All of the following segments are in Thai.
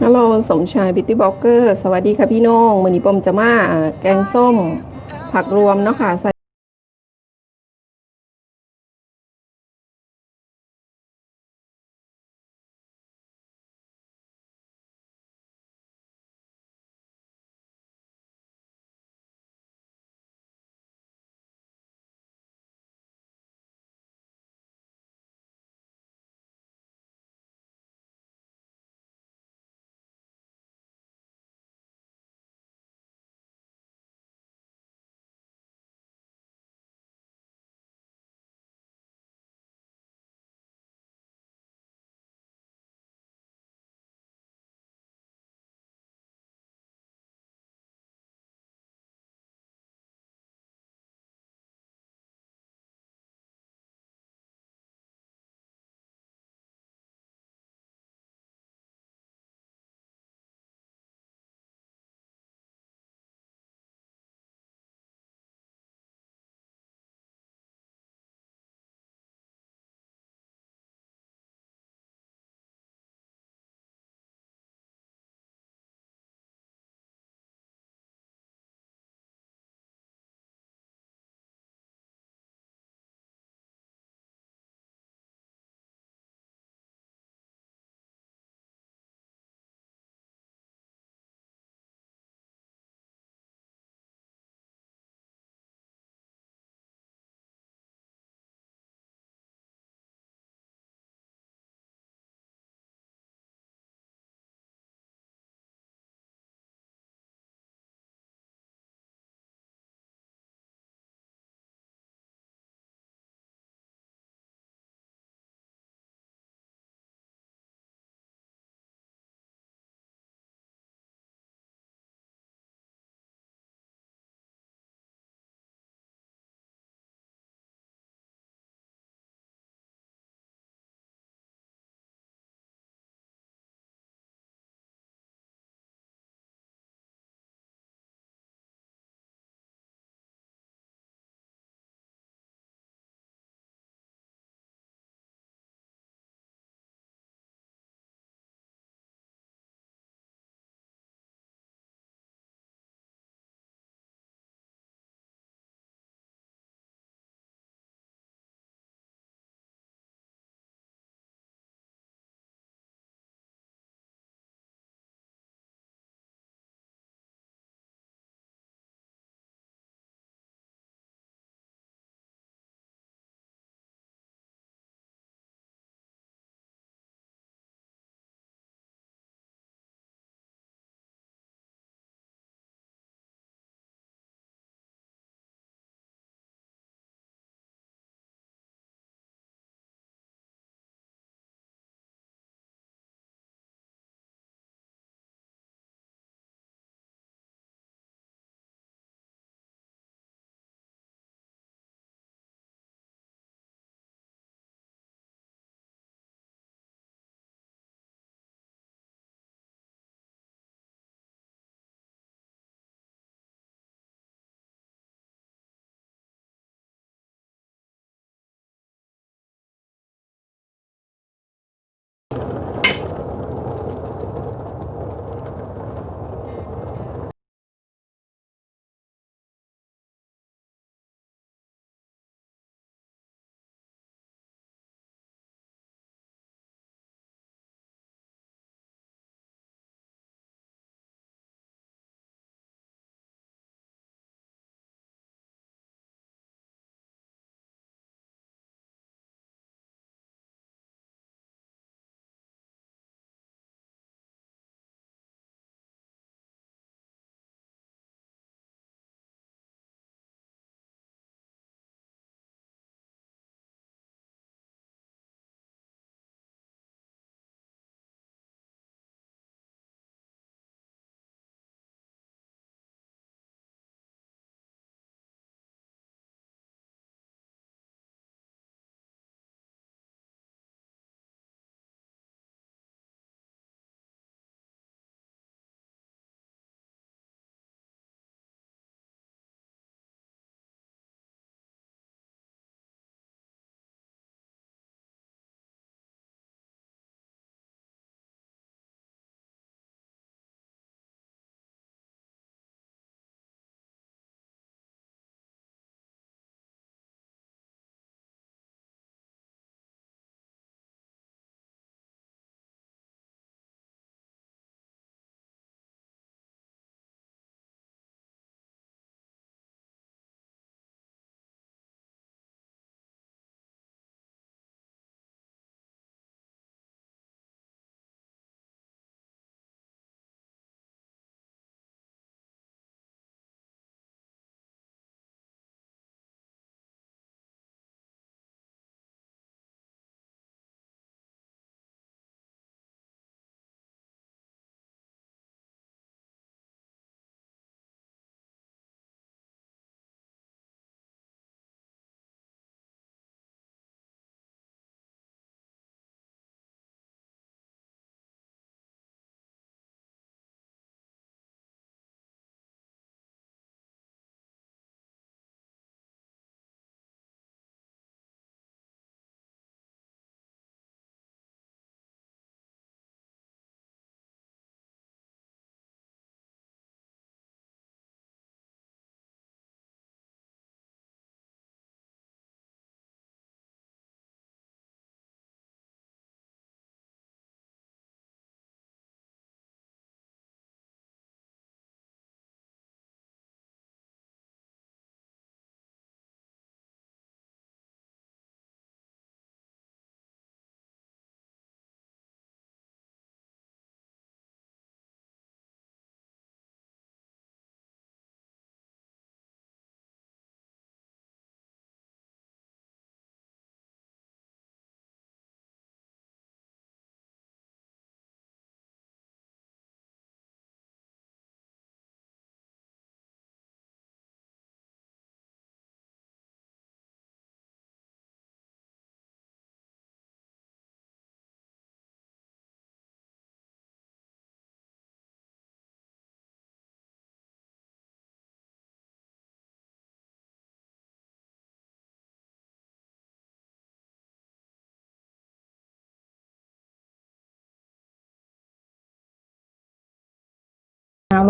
ฮัลโหลสมชายบิตตี้บล็อกเกอร์ สวัสดีค่ะพี่น้อง มือนี้ปมจะมาอ่าแกงส้มผักรวมเนาะค่ะใส่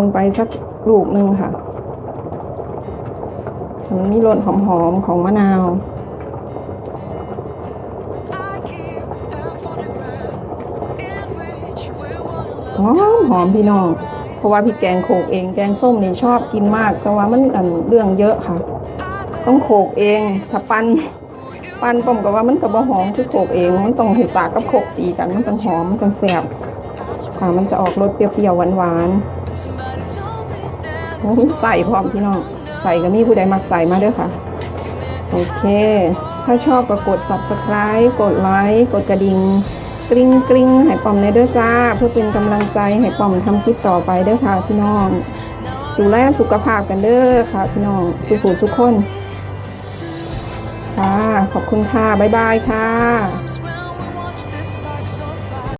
งไปสักลูกหนึ่งค่ะมันมีรสหอมๆของมะนาวหอมหอมพี่น้อง เพราะว่าพี่แกงโขกเอง แกงส้มนี่ชอบกินมาก แต่ว่ามันอันเรื่องเยอะค่ะ ต้องโขกเอง ถ้าปั้นปั้นต้มก็ว่ามันก็บ่หอมคือโขกเอง มันต้องเห็ดปากับโขกตีกัน มันต้องหอม มันต้องแซ่บค่ะ มันจะออกรสเปรี้ยวๆหวานๆ ใส่พร้อมพี่น้องใส่ก็มีผู้ใดมักใส่มาด้วยค่ะ โอเค ถ้าชอบก็กด subscribe กดไลค์กดกระดิ่งกริ๊งกริ๊งให้ปอมในเด้อจ้า เพื่อเป็นกำลังใจให้ปอมทำคลิปต่อไปเด้อค่ะพี่น้องดูแลสุขภาพกันเด้อค่ะพี่น้องทุกผู้ทุกคนค่ะขอบคุณค่ะ บ๊ายบายค่ะ